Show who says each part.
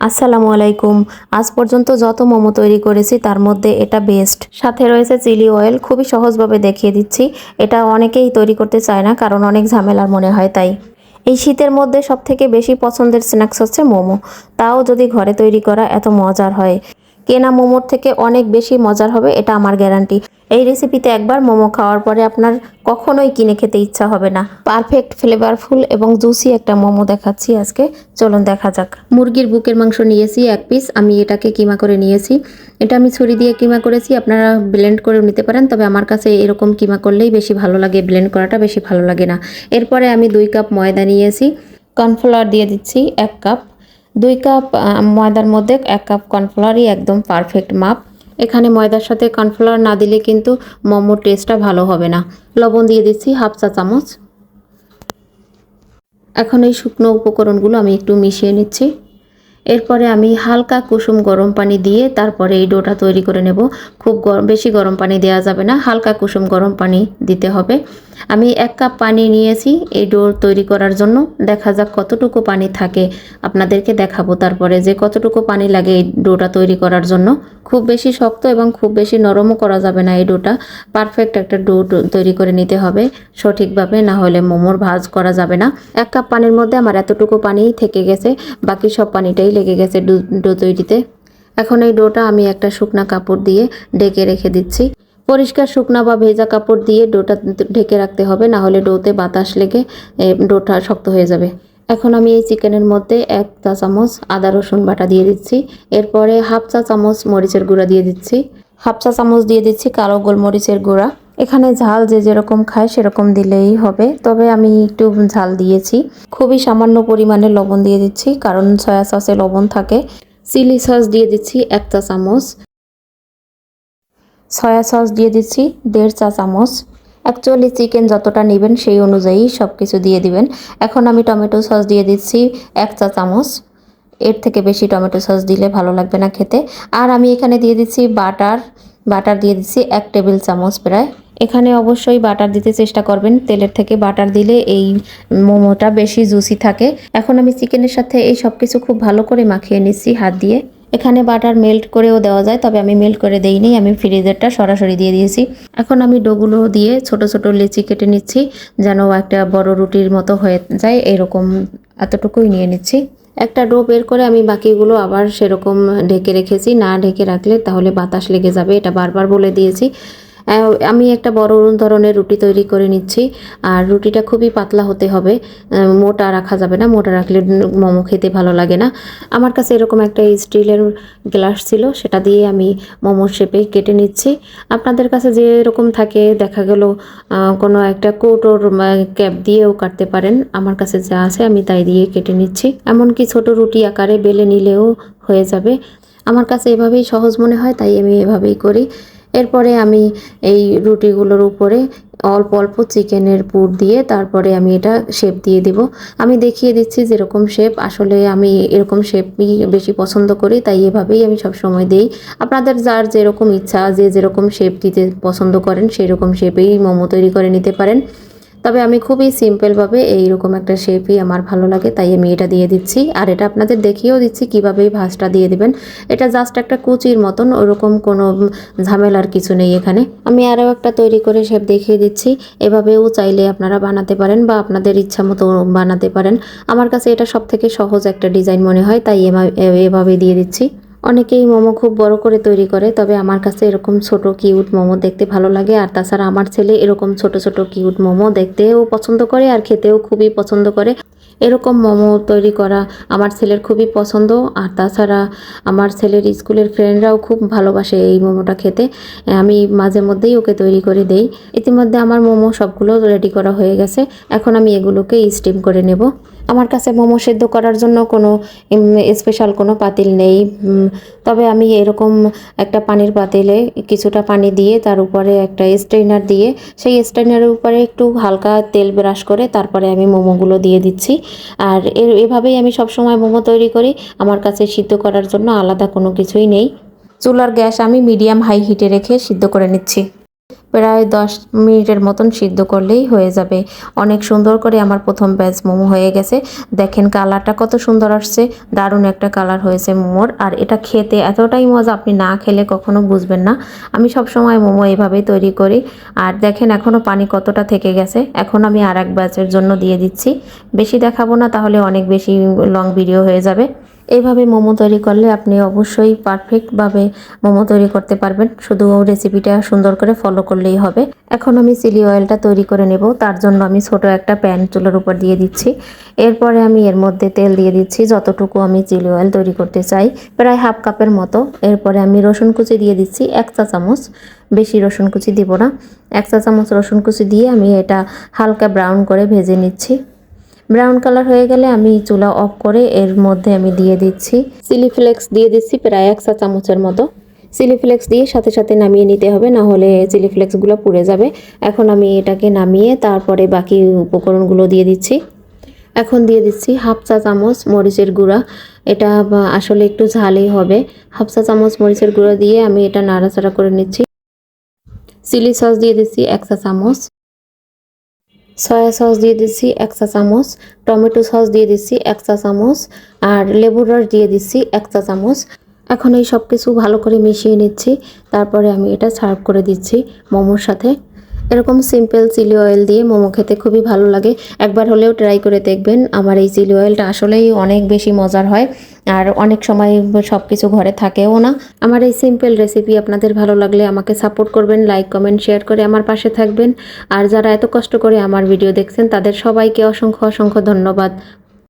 Speaker 1: আসসালামু আলাইকুম। আজ পর্যন্ত যত মোমো তৈরি করেছি, তার মধ্যে এটা বেস্ট সাথে রয়েছে চিলি অয়েল খুবই সহজভাবে দেখিয়ে দিচ্ছি। এটা অনেকেই তৈরি করতে চায় না, কারণ অনেক ঝামেলার মনে হয় তাই। এই শীতের মধ্যে সবথেকে বেশি পছন্দের স্ন্যাক্স হচ্ছে মোমো। তাও যদি ঘরে তৈরি করা এত মজার হয়। কেনা মোমোর থেকে অনেক বেশি মজার হবে, এটা আমার গ্যারান্টি। এই রেসিপিতে একবার মোমো খাওয়ার পরে আপনার কখনোই কিনে খেতে ইচ্ছা হবে না। পারফেক্ট ফ্লেভারফুল এবং জুসি একটা মোমো দেখাচ্ছি আজকে। চলুন দেখা যাক। মুরগির বুকের মাংস নিয়েছি এক পিস আমি এটাকে কিমা করে নিয়েছি। এটা আমি ছুরি দিয়ে কিমা করেছি, আপনারা ব্লেন্ড করে নিতে পারেন, তবে আমার কাছে এরকম কিমা করলেই বেশি ভালো লাগে ব্লেন্ড করাটা বেশি ভালো লাগে না। এরপরে আমি দুই কাপ ময়দা নিয়েছি। কর্নফ্লাওয়ার দিয়ে দিচ্ছি এক কাপ দুই কাপ ময়দার মধ্যে এক কাপ কর্নফ্লাওয়ারই একদম পারফেক্ট মাপ। এখানে ময়দার সাথে কর্নফ্লাওয়ার না দিলে কিন্তু মোমোর টেস্টটা ভালো হবে না। লবণ দিয়ে দিচ্ছি হাফ চা চামচ। এখন এই শুকনো উপকরণগুলো আমি একটু মিশিয়ে নিচ্ছি। এরপরে আমি হালকা কুসুম গরম পানি দিয়ে তারপরে এই ডোটা তৈরি করে নেব। খুব গরম বেশি গরম পানি দেওয়া যাবে না, হালকা কুসুম গরম পানি দিতে হবে। আমি এক কাপ পানি নিয়েছি এই ডো তৈরি করার জন্য। দেখা যাক কতটুকু পানি থাকে। আপনাদেরকে দেখাবো তারপরে যে কতটুকু পানি লাগে এই ডোটা তৈরি করার জন্য। খুব বেশি শক্ত এবং খুব বেশি নরমও করা যাবে না এই ডোটা। পারফেক্ট একটা ডো তৈরি করে নিতে হবে। সঠিকভাবে না হলে মোমোর ভাজ করা যাবে না। এক কাপ পানির মধ্যে আমার এতটুকু পানিই থেকে গেছে। বাকি সব পানিটাই লেগে গেছে ডো ডো তৈরিতে। এখন এই ডোটা আমি একটা শুকনা কাপড় দিয়ে ডেকে রেখে দিচ্ছি। পরিষ্কার শুকনা বা ভেজা কাপড় দিয়ে ডোটা ঢেকে রাখতে হবে, না হলে ডোতে বাতাস লেগে ডোটা শক্ত হয়ে যাবে। এখন আমি এই চিকেনের মধ্যে এক চা চামচ আদা, রসুন বাটা দিয়ে দিচ্ছি। এরপরে হাফ চা চামচ মরিচের গুঁড়া দিয়ে দিচ্ছি। হাফ চা চামচ দিয়ে দিচ্ছি কালো গোলমরিচের গুঁড়া। এখানে ঝাল যে যেরকম খায় সেরকম দিলেই হবে, তবে আমি একটু ঝাল দিয়েছি। খুবই সামান্য পরিমাণে লবণ দিয়ে দিচ্ছি, কারণ সয়া সসে লবণ থাকে। চিলি সস দিয়ে দিচ্ছি এক চা চামচ। সয়া সস দিয়ে দিচ্ছি দেড় চা চামচ। অ্যাকচুয়ালি চিকেন যতটা নেবেন সেই অনুযায়ী সব কিছু দিয়ে দিবেন। এখন আমি টমেটো সস দিয়ে দিচ্ছি এক চা চামচ। এর থেকে বেশি টমেটো সস দিলে ভালো লাগবে না খেতে। আর আমি এখানে দিয়ে দিচ্ছি বাটার। বাটার দিয়ে দিচ্ছি এক টেবিল চামচ প্রায়। এখানে অবশ্যই বাটার দিতে চেষ্টা করবেন। তেলের থেকে বাটার দিলে এই মোমোটা বেশি জুসি থাকে। এখন আমি চিকেনের সাথে এই সব কিছু খুব ভালো করে মাখিয়ে নিচ্ছি হাত দিয়ে। এখানে বাটার মেল্ট করেও দেওয়া যায়, তবে আমি মেল্ট করে দেইনি, আমি ফ্রিজেরটা সরাসরি দিয়ে দিয়েছি। এখন আমি ডোগুলো দিয়ে ছোট ছোট লেচি কেটে নিচ্ছি, যেন একটা বড় রুটির মতো হয়ে যায়, এরকম এতটুকুই নিয়ে নিচ্ছি। একটা ডো বের করে আমি বাকিগুলো আবার সেরকম ঢেকে রেখেছি, না ঢেকে রাখলে তাহলে বাতাস লেগে যাবে, এটা বারবার বলে দিয়েছি। আমি একটা বড় ধরনের রুটি তৈরি করে নিচ্ছি। আর রুটিটা খুবই পাতলা হতে হবে। মোটা রাখা যাবে না। মোটা রাখলে মোমো খেতে ভালো লাগে না। আমার কাছে এরকম একটা স্টিলের গ্লাস ছিল। সেটা দিয়ে আমি মোমোর শেপে কেটে নিচ্ছি। আপনাদের কাছে যে এরকম থাকে, দেখা গেল কোনো একটা কোটোর ক্যাপ দিয়েও কাটতে পারেন। আমার কাছে যা আছে আমি তাই দিয়ে কেটে নিচ্ছি। এমনকি ছোট রুটি আকারে বেলে নিলেও হয়ে যাবে। আমার কাছে এভাবেই সহজ মনে হয়, তাই আমি এভাবেই করি। এরপরে আমি এই রুটিগুলোর উপরে অল্প অল্প চিকেনের পুর দিয়ে তারপরে আমি এটা শেপ দিয়ে দিব। আমি দেখিয়ে দিচ্ছি যেরকম শেপ আসলে আমি এরকম শেপই বেশি পছন্দ করি, তাই এভাবেই আমি সব সময় দিই। আপনাদের যার যেরকম ইচ্ছা, যে যেরকম শেপ দিতে পছন্দ করেন, সেরকম শেপেই মোমো তৈরি করে নিতে পারেন। তবে আমি খুবই সিম্পলভাবে এইরকম একটা শেপই আমার ভালো লাগে, তাই আমি এটা দিয়ে দিচ্ছি। আর এটা আপনাদের দেখিয়েও দিচ্ছি কীভাবে এই ভাঁজটা দিয়ে দিবেন। এটা জাস্ট একটা কুচির মতন, ওরকম কোনো ঝামেলার কিছু নেই এখানে। আমি আরও একটা তৈরি করে শেপ দেখিয়ে দিচ্ছি। এভাবেও চাইলে আপনারা বানাতে পারেন বা আপনাদের ইচ্ছা মতো বানাতে পারেন। আমার কাছে এটা সব থেকে সহজ একটা ডিজাইন মনে হয়, তাই এভাবে দিয়ে দিচ্ছি। অনেকেই মোমো খুব বড় করে তৈরি করে, তবে আমার কাছে এরকম ছোট কিউট মোমো দেখতে ভালো লাগে। আর তাছাড়া আমার ছেলে এরকম ছোট ছোট কিউট মোমো দেখতেও পছন্দ করে আর খেতেও খুবই পছন্দ করে। এরকম মোমো তৈরি করা আমার ছেলের খুবই পছন্দ। আর তাছাড়া আমার ছেলের স্কুলের ফ্রেন্ডরাও খুব ভালোবাসে এই মোমোটা খেতে। আমি মাঝে মধ্যেই ওকে তৈরি করে দেই। ইতিমধ্যে আমার মোমো সবগুলো রেডি করা হয়ে গেছে। এখন আমি এগুলোকে স্টিম করে নেব। আমার কাছে মোমো সেদ্ধ করার জন্য কোনো স্পেশাল কোনো পাতিল নেই। তবে আমি এরকম একটা পানির পাতিলে কিছুটা পানি দিয়ে, তার উপরে একটা স্ট্রেনার দিয়ে, সেই স্ট্রেনারের উপরে একটু হালকা তেল ব্রাশ করে তারপরে আমি মোমোগুলো দিয়ে দিচ্ছি। আর এভাবেই আমি সবসময় মোমো তৈরি করি। আমার কাছে সিদ্ধ করার জন্য আলাদা কোনো কিছুই নেই। চুলার গ্যাস আমি মিডিয়াম হাই হিটে রেখে সিদ্ধ করে নিচ্ছি। প্রায় দশ মিনিটের মতন সিদ্ধ করলেই হয়ে যাবে। অনেক সুন্দর করে আমার প্রথম ব্যাচ মোমো হয়ে গেছে। দেখেন কালারটা কত সুন্দর আসছে। দারুণ একটা কালার হয়েছে মোমোর। আর এটা খেতে এতটাই মজা, আপনি না খেলে কখনো বুঝবেন না। আমি সব সময় মোমো এইভাবেই তৈরি করি। আর দেখেন এখনও পানি কতটা থেকে গেছে। এখন আমি আর এক ব্যাচের জন্য দিয়ে দিচ্ছি। বেশি দেখাবো না, তাহলে অনেক বেশি লং ভিডিও হয়ে যাবে। এইভাবে মোমো তৈরি করলে আপনি অবশ্যই পারফেক্টভাবে মোমো তৈরি করতে পারবেন। শুধু রেসিপিটা সুন্দর করে ফলো করলেই হবে। এখন আমি চিলি অয়েলটা তৈরি করে নেব। তার জন্য আমি ছোট একটা প্যান চুলার উপর দিয়ে দিচ্ছি। এরপরে আমি এর মধ্যে তেল দিয়ে দিচ্ছি। যতটুকু আমি চিলি অয়েল তৈরি করতে চাই, প্রায় হাফ কাপের মতো। এরপরে আমি রসুন কুচি দিয়ে দিচ্ছি এক চা চামচ। বেশি রসুন কুচি দিব না। এক চা চামচ রসুন কুচি দিয়ে আমি এটা হালকা ব্রাউন করে ভেজে নিচ্ছি। ব্রাউন কালার হয়ে গেলে আমি চুলা অফ করে এর মধ্যে আমি দিয়ে দিচ্ছি চিলি ফ্লেক্স দিয়ে দিচ্ছি প্রায় এক চামচের মতো। চিলি ফ্লেক্স দিয়ে সাথে সাথে নামিয়ে নিতে হবে, না হলে চিলি ফ্লেক্সগুলো পুড়ে যাবে। এখন আমি এটাকে নামিয়ে তারপরে বাকি উপকরণগুলো দিয়ে দিচ্ছি। এখন দিয়ে দিচ্ছি হাফ চা চামচ মরিচের গুঁড়া। এটা আসলে একটু ঝালই হবে। হাফ চা চামচ মরিচের গুঁড়া দিয়ে আমি এটা নাড়াচাড়া করে নিচ্ছি। চিলি সস দিয়ে দিচ্ছি এক চা চামচ। সয়া সস দিয়ে দিচ্ছি এক চা চামচ, টমেটো সস দিয়ে দিচ্ছি এক চা চামচ, আর লেবুর রস দিয়ে দিচ্ছি এক চা চামচ। এখন এই সব কিছু ভালো করে মিশিয়ে নিচ্ছি, তারপরে আমি এটা সার্ভ করে দিচ্ছি মোমোর সাথে। এরকম সিম্পল চিলি অয়েল দিয়ে মোমো খেতে খুবই ভালো লাগে। একবার হলেও ট্রাই করে দেখবেন আমার এই চিলি অয়েলটা আসলেই অনেক বেশি মজার হয় আর অনেক সময় সব কিছু ঘরে থাকেও না। আমার এই সিম্পল রেসিপি আপনাদের ভালো লাগলে আমাকে সাপোর্ট করবেন লাইক কমেন্ট শেয়ার করে আমার পাশে থাকবেন। আর যারা এত কষ্ট করে আমার ভিডিও দেখছেন, তাদের সবাইকে অসংখ্য অসংখ্য ধন্যবাদ।